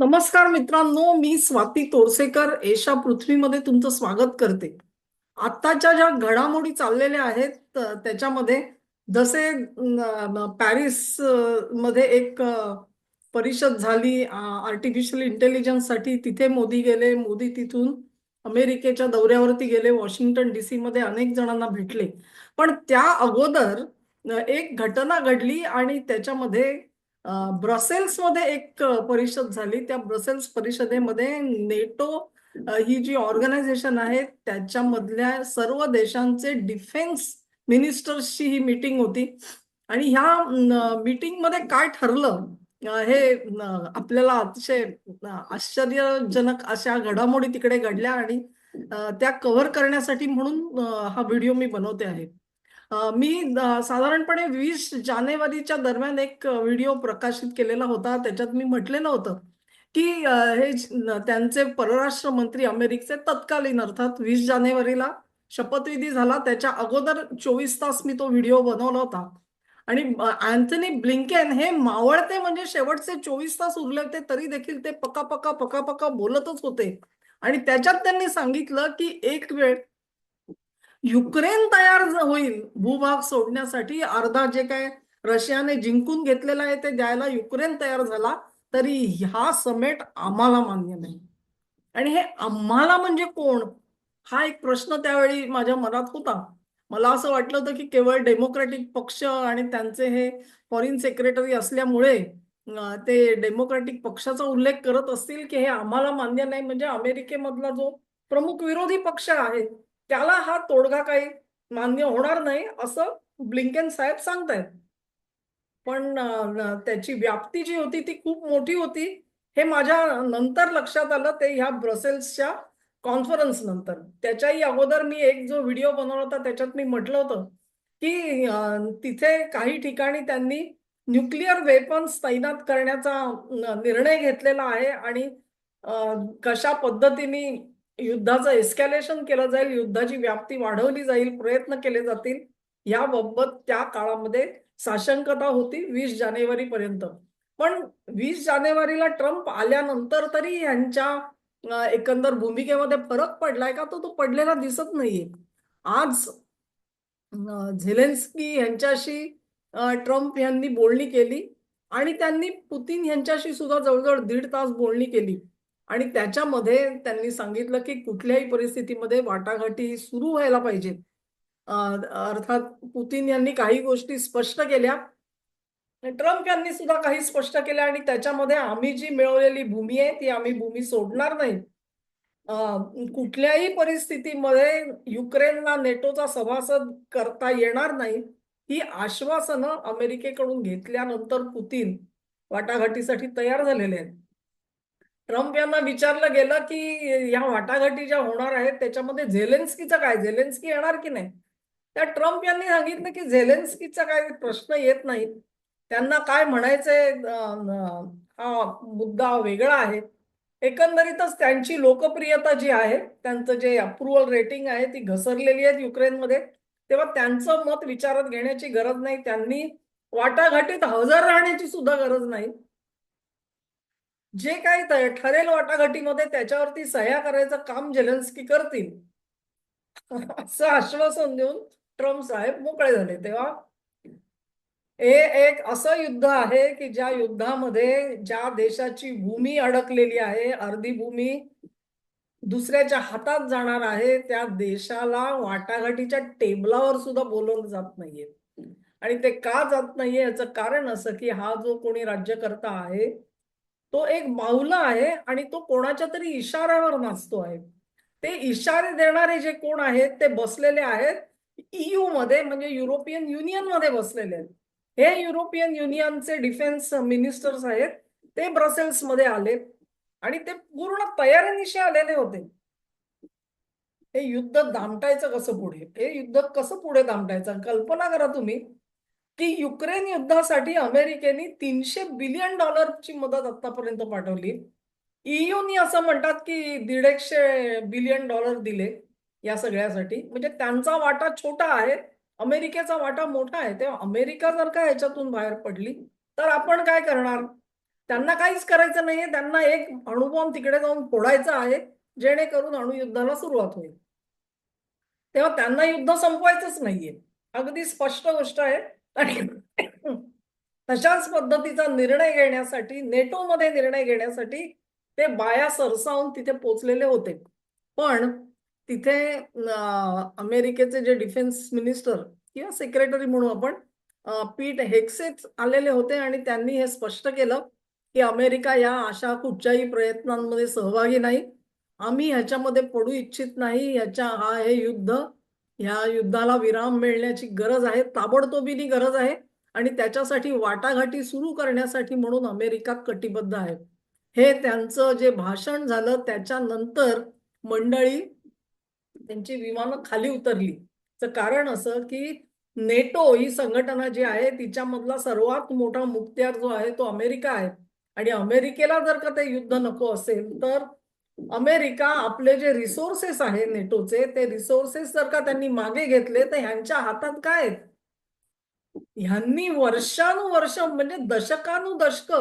नमस्कार मित्रांनो मी स्वाती तोरसेकर एशा पृथ्वीमध्ये तुमचं स्वागत करते. आत्ताच्या ज्या घडामोडी चाललेल्या आहेत त्याच्यामध्ये जसे पॅरिसमध्ये एक परिषद झाली आर्टिफिशियल इंटेलिजन्ससाठी तिथे मोदी गेले. मोदी तिथून अमेरिकेच्या दौऱ्यावरती गेले. वॉशिंग्टन डीसी मध्ये अनेक जणांना भेटले. पण त्या अगोदर एक घटना घडली आणि त्याच्यामध्ये ब्रसेल्समध्ये एक परिषद झाली. त्या ब्रसेल्स परिषदेमध्ये नेटो ही जी ऑर्गनायझेशन आहे त्याच्यामधल्या सर्व देशांचे डिफेन्स मिनिस्टर्सची ही मीटिंग होती. आणि ह्या मीटिंगमध्ये काय ठरलं हे आपल्याला अतिशय आश्चर्यजनक अशा घडामोडी तिकडे घडल्या आणि त्या कव्हर करण्यासाठी म्हणून हा व्हिडिओ मी बनवते आहे. मी साधारणपणे वीस जानेवारीच्या दरम्यान एक व्हिडिओ प्रकाशित केलेला होता. त्याच्यात मी म्हटलेलं होतं की हे त्यांचे परराष्ट्र मंत्री अमेरिकेचे तत्कालीन अर्थात वीस जानेवारीला शपथविधी झाला. त्याच्या अगोदर चोवीस तास मी तो व्हिडिओ बनवला होता. आणि अँथनी ब्लिंकेन हे मावळते म्हणजे शेवटचे चोवीस तास उरले होते तरी देखील ते पका पका पका पका बोलतच होते. आणि त्याच्यात त्यांनी सांगितलं की एक वेळ युक्रेन तयार होईल भूभाग सोडण्यासाठी अर्धा जे काय रशियाने जिंकून घेतलेला आहे ते द्यायला युक्रेन तयार झाला तरी हा समेट आम्हाला मान्य नाही. आणि हे आम्हाला म्हणजे कोण? हा एक प्रश्न त्यावेळी माझ्या मनात होता. मला असं वाटलं होतं की केवळ डेमोक्रॅटिक पक्ष आणि त्यांचे हे फॉरेन सेक्रेटरी असल्यामुळे ते डेमोक्रॅटिक पक्षाचा उल्लेख करत असतील की हे आम्हाला मान्य नाही. म्हणजे अमेरिकेमधला जो प्रमुख विरोधी पक्ष आहे त्याला हा तोडगा काही मान्य होणार नाही असं ब्लिंकेन साहेब सांगतायत. पण त्याची व्याप्ती जी होती ती खूप मोठी होती. हे माझ्या नंतर लक्षात आलं ते ह्या ब्रसेल्सच्या कॉन्फरन्स नंतर. त्याच्याही अगोदर मी एक जो व्हिडिओ बनवला होता त्याच्यात मी म्हटलं होतं की तिथे काही ठिकाणी त्यांनी न्यूक्लिअर वेपन्स तैनात करण्याचा निर्णय घेतलेला आहे आणि कशा पद्धतीने युद्धाचं एस्कॅलेशन केलं जाईल युद्धाची व्याप्ती वाढवली जाईल प्रयत्न केले जातील याबाबत त्या काळामध्ये साशंकता होती वीस जानेवारी पर्यंत. पण वीस जानेवारीला ट्रम्प आल्यानंतर तरी यांच्या एकंदर भूमिकेमध्ये फरक पडलाय का? तो तो पडलेला दिसत नाहीये. आज झेलेन्स्की यांच्याशी ट्रम्प यांनी बोलणी केली आणि त्यांनी पुतीन यांच्याशी सुद्धा जवळजवळ दीड तास बोलणी केली. आणि त्याच्यामध्ये त्यांनी सांगितलं की कुठल्याही परिस्थितीमध्ये वाटाघाटी सुरू व्हायला पाहिजे अर्थात पुतीन यांनी काही गोष्टी स्पष्ट केल्या. ट्रम्प यांनी सुद्धा काही स्पष्ट केल्या आणि त्याच्यामध्ये आम्ही जी मिळवलेली भूमी आहे ती आम्ही भूमी सोडणार नाही. कुठल्याही परिस्थितीमध्ये युक्रेनला नेटोचा सभासद करता येणार नाही ही आश्वासनं अमेरिकेकडून घेतल्यानंतर पुतीन वाटाघाटीसाठी तयार झालेले आहेत. ट्रम्प यांना विचारलं गेलं की या वाटाघाटी ज्या होणार आहेत त्याच्यामध्ये झेलेन्स्कीचं काय? झेलेन्स्की येणार की नाही? त्या ट्रम्प यांनी सांगितलं की झेलेन्स्कीचा काय प्रश्न येत नाही. त्यांना काय म्हणायचंय? हा मुद्दा वेगळा आहे. एकंदरीतच त्यांची लोकप्रियता जी आहे त्यांचं जे अप्रुव्हल रेटिंग आहे ती घसरलेली आहे युक्रेनमध्ये. तेव्हा त्यांचं मत विचारात घेण्याची गरज नाही. त्यांनी वाटाघाटीत हजर राहण्याची सुद्धा गरज नाही. जे काही ठरेल वाटाघाटीमध्ये त्याच्यावरती सह्या करायचं काम जेलेन्स्की करतील. असं आश्वासन देऊन ट्रम्प साहेब मोकळे झाले. तेव्हा हे एक असं युद्ध आहे की ज्या युद्धामध्ये ज्या देशाची भूमी अडकलेली आहे अर्धी भूमी दुसऱ्याच्या हातात जाणार आहे त्या देशाला वाटाघाटीच्या टेबलावर सुद्धा बोलवलं जात नाहीये. आणि ते का जात नाहीये याचं कारण असं की हा जो कोणी राज्यकर्ता आहे तो एक माऊला आहे आणि तो कोणाच्या तरी इशाऱ्यावर नाचतो आहे. ते इशारे देणारे जे कोण आहेत ते बसलेले आहेत ईयू मध्ये म्हणजे युरोपियन युनियनमध्ये बसलेले आहेत. हे युरोपियन युनियनचे डिफेन्स मिनिस्टर्स आहेत. ते ब्रसेल्समध्ये आले आणि ते पूर्ण तयारीनिशी आलेले होते. हे युद्ध दामटायचं कसं पुढे? हे युद्ध कसं पुढे दामटायचं? कल्पना करा तुम्ही. की युक्रेन युद्धासाठी अमेरिकेने तीनशे बिलियन डॉलरची मदत आतापर्यंत पाठवली. ईयूनी असं म्हणतात की दीडशे बिलियन डॉलर दिले या सगळ्यासाठी. म्हणजे त्यांचा वाटा छोटा आहे अमेरिकेचा वाटा मोठा आहे. तेव्हा अमेरिका जर का ह्याच्यातून बाहेर पडली तर आपण काय करणार? त्यांना काहीच करायचं नाहीये. त्यांना एक अणुबॉम्ब तिकडे जाऊन फोडायचा आहे जेणेकरून अणुयुद्धाला सुरुवात होईल. तेव्हा त्यांना युद्ध संपवायचंच नाहीये. अगदी स्पष्ट गोष्ट आहे. आणि तशाच पद्धतीचा निर्णय घेण्यासाठी नेटोमध्ये निर्णय घेण्यासाठी ते बाया सरसावून तिथे पोचलेले होते. पण तिथे अमेरिकेचे जे डिफेन्स मिनिस्टर किंवा सेक्रेटरी म्हणू आपण पीठ हेक्सेच आलेले होते आणि त्यांनी हे स्पष्ट केलं की अमेरिका या अशा कुठच्याही प्रयत्नांमध्ये सहभागी नाही. आम्ही ह्याच्यामध्ये पडू इच्छित नाही. ह्याच्या हा हे युद्ध ह्या युद्धाला विराम मिळण्याची गरज आहे ताबडतोबीनी गरज आहे आणि त्याच्यासाठी वाटाघाटी सुरू करण्यासाठी म्हणून अमेरिका कटिबद्ध आहे. हे त्यांचं जे भाषण झालं त्याच्यानंतर मंडळी त्यांची विमानं खाली उतरली. तर कारण असं की नेटो ही संघटना जी आहे तिच्यामधला सर्वात मोठा मुक्त्यार जो आहे तो अमेरिका आहे. आणि अमेरिकेला जर का ते युद्ध नको असेल तर अमेरिका आपले जे रिसोर्सेस आहे नेटोचे ते रिसोर्सेस जर का त्यांनी मागे घेतले तर ह्यांच्या हातात काय आहेत? ह्यांनी वर्षानुवर्ष म्हणजे दशकानुदशक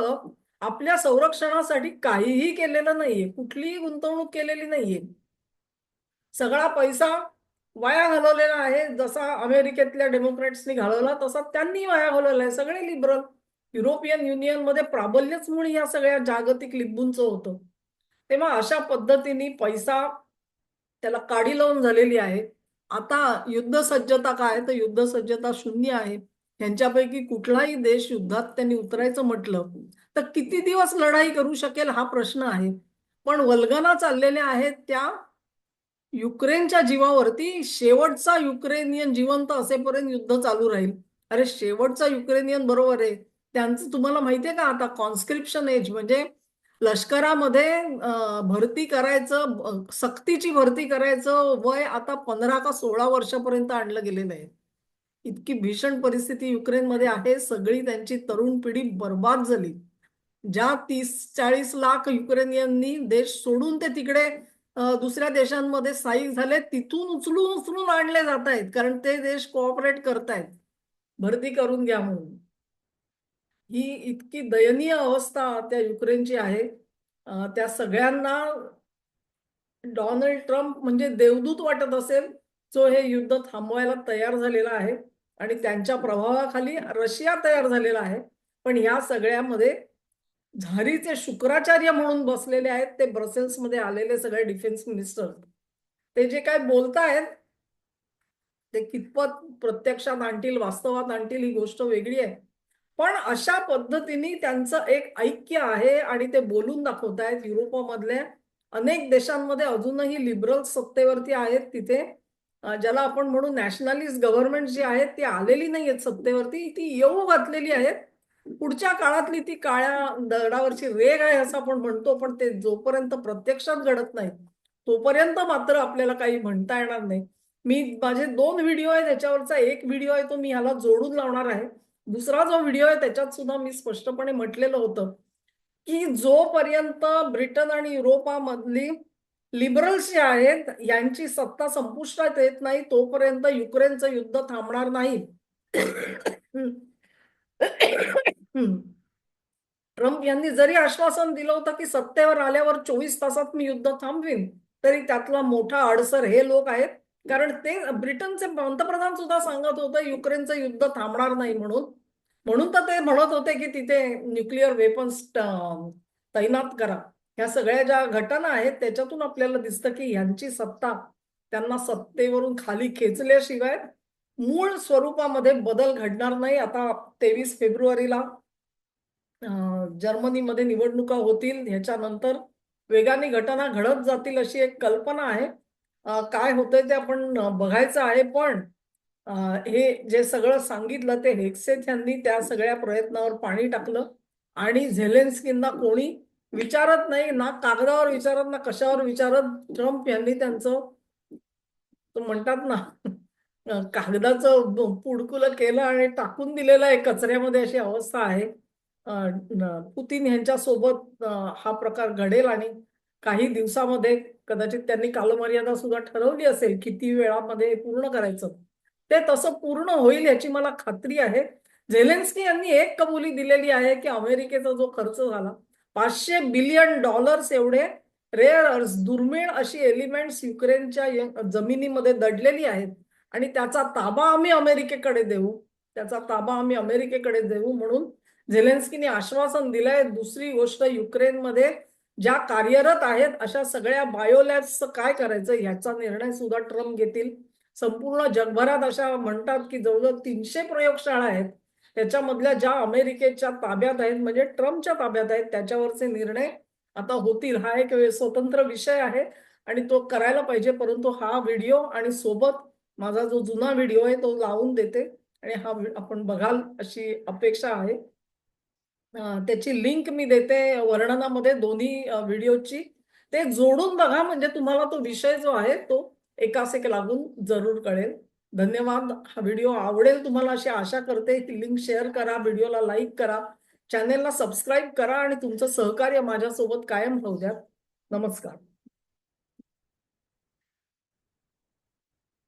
आपल्या संरक्षणासाठी काहीही केलेलं नाहीये कुठलीही गुंतवणूक केलेली नाहीये. सगळा पैसा वाया घालवलेला आहे जसा अमेरिकेतल्या डेमोक्रेट्सनी घालवला तसा त्यांनी वाया घालवला आहे. सगळे लिबरल युरोपियन युनियनमध्ये प्राबल्यच म्हणून या सगळ्या जागतिक लिंबूंचं होतं. तेव्हा अशा पद्धतीने पैसा त्याला काढी लावून झालेली आहे. आता युद्ध सज्जता काय तर युद्ध सज्जता शून्य आहे. यांच्यापैकी कुठलाही देश युद्धात त्यांनी उतरायचं म्हटलं तर किती दिवस लढाई करू शकेल हा प्रश्न आहे. पण वल्गना चाललेल्या आहेत त्या युक्रेनच्या जीवावरती. शेवटचा युक्रेनियन जिवंत असेपर्यंत युद्ध चालू राहील. अरे शेवटचा युक्रेनियन बरोबर आहे. त्यांचं तुम्हाला माहितीये का आता? कॉन्स्क्रिप्शन एज म्हणजे लष्करामध्ये भरती करायचं सक्तीची भरती करायचं वय आता पंधरा का सोळा वर्षापर्यंत आणलं गेलेलं आहे. इतकी भीषण परिस्थिती युक्रेनमध्ये आहे सगळी त्यांची तरुण पिढी बर्बाद झाली. ज्या तीस चाळीस लाख युक्रेनियननी देश सोडून ते तिकडे दुसऱ्या देशांमध्ये स्थायिक झाले तिथून उचलून उचलून आणले जात आहेत कारण ते देश कोऑपरेट करतायत. भरती करून घ्या म्हणून. ही इतकी दयनीय अवस्था त्या युक्रेनची आहे. त्या सगळ्यांना डोनाल्ड ट्रम्प म्हणजे देवदूत वाटत असेल जो हे युद्ध थांबवायला तयार झालेला आहे आणि त्यांच्या प्रभावाखाली रशिया तयार झालेला आहे. पण ह्या सगळ्यामध्ये झारीचे शुक्राचार्य म्हणून बसलेले आहेत ते ब्रसेल्समध्ये आलेले सगळे डिफेन्स मिनिस्टर ते जे काय बोलतायत ते कितपत प्रत्यक्षात आणतील वास्तवात आणतील ही गोष्ट वेगळी आहे. पण अशा पद्धतीने त्यांचं एक ऐक्य आहे आणि ते बोलून दाखवतायत युरोपामधल्या अनेक देशांमध्ये अजूनही लिबरल सत्तेवरती आहेत तिथे. ज्याला आपण म्हणू नॅशनलिस्ट गव्हर्नमेंट जी आहेत ती आलेली नाही आहेत सत्तेवरती ती येऊ घातलेली आहेत. पुढच्या काळातली ती काळ्या दगडावरची रेग आहे असं आपण म्हणतो पण ते जोपर्यंत प्रत्यक्षात घडत नाही तोपर्यंत मात्र आपल्याला काही म्हणता येणार नाही. मी माझे दोन व्हिडिओ आहे त्याच्यावरचा एक व्हिडिओ आहे तो मी ह्याला जोडून लावणार आहे. दुसरा जो व्हिडिओ आहे त्याच्यात सुद्धा मी स्पष्टपणे म्हटलेलं होतं की जोपर्यंत ब्रिटन आणि युरोपामधली लिबरल्स जे आहेत यांची सत्ता संपुष्टात येत नाही तोपर्यंत युक्रेनचं युद्ध थांबणार नाही. ट्रम्प यांनी जरी आश्वासन दिलं होतं की सत्तेवर आल्यावर चोवीस तासात मी युद्ध थांबवीन तरी त्यातला मोठा अडसर हे लोक आहेत. कारण ते ब्रिटनचे पंतप्रधान सुद्धा सांगत होते युक्रेनचं युद्ध थांबणार नाही म्हणून. म्हणून तर ते म्हणत होते की तिथे न्यूक्लिअर वेपन्स तैनात करा. ह्या सगळ्या ज्या घटना आहेत त्याच्यातून आपल्याला दिसतं की यांची सत्ता त्यांना सत्तेवरून खाली खेचल्याशिवाय मूळ स्वरूपामध्ये बदल घडणार नाही. आता तेवीस फेब्रुवारीला जर्मनीमध्ये निवडणुका होतील. ह्याच्यानंतर वेगाने घटना घडत जातील अशी एक कल्पना आहे. काय होतंय ते आपण बघायचं आहे. पण हे जे सगळं सांगितलं ते हेक्सेथ यांनी त्या सगळ्या प्रयत्नावर पाणी टाकलं. आणि झेलेन्स्कींना कोणी विचारत नाही ना कागदावर विचारत ना कशावर विचारत ट्रम्प यांनी त्यांचं म्हणतात ना कागदाचं पुडकुलं केलं आणि टाकून दिलेलं आहे. कचऱ्यामध्ये अशी अवस्था आहे. पुतीन यांच्या सोबत हा प्रकार घडेल आणि काही दिवसामध्ये कदाचित त्यांनी कालमर्यादा सुद्धा ठरवली असेल किती वेळामध्ये पूर्ण करायचं. ते तसं पूर्ण होईल याची मला खात्री आहे. झेलेन्स्की यांनी एक कबुली दिलेली आहे की अमेरिकेचा जो खर्च झाला पाचशे बिलियन डॉलर्स एवढे रेअर अर्थ दुर्मिळ अशी एलिमेंट्स युक्रेनच्या जमिनीमध्ये दडलेली आहेत. आणि त्याचा ताबा आम्ही अमेरिकेकडे देऊ त्याचा ताबा आम्ही अमेरिकेकडे देऊ म्हणून झेलेन्स्कीने आश्वासन दिलंय. दुसरी गोष्ट युक्रेनमध्ये ज्या कार्यरत आहेत अशा सगळ्या बायोलॅब्सचं काय करायचं ह्याचा निर्णय सुद्धा ट्रम्प घेतील. संपूर्ण जगभरात अशा म्हणतात की जवळजवळ तीनशे प्रयोगशाळा आहेत. त्याच्यामधल्या ज्या अमेरिकेच्या ताब्यात आहेत म्हणजे ट्रम्पच्या ताब्यात आहेत त्याच्यावरचे निर्णय आता होतील. हा एक स्वतंत्र विषय आहे आणि तो करायला पाहिजे परंतु हा व्हिडिओ आणि सोबत माझा जो जुना व्हिडिओ आहे तो लावून देते आणि हा आपण बघाल अशी अपेक्षा आहे. त्याची लिंक मी देते वर्णनामध्ये दोन्ही व्हिडिओची. ते जोडून बघा म्हणजे तुम्हाला तो विषय जो आहे तो एकास एक लागून जरूर कळेल. धन्यवाद. हा व्हिडिओ आवडेल तुम्हाला अशी आशा करते. ही लिंक शेअर करा व्हिडिओला लाईक करा. चॅनेलला सबस्क्राईब करा आणि तुमचं सहकार्य माझ्यासोबत कायम राहू द्या. नमस्कार.